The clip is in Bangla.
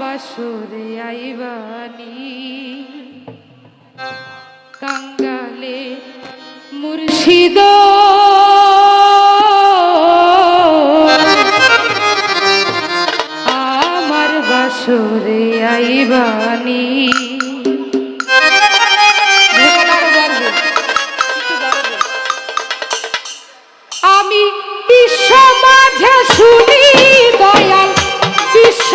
বাসরে আইবানি। কাঙ্গালে মুর্শিদ। আমার বাসরে আইবানি। আমি বিশ্ব মাঝে শুনি দয়াল বিশ্ব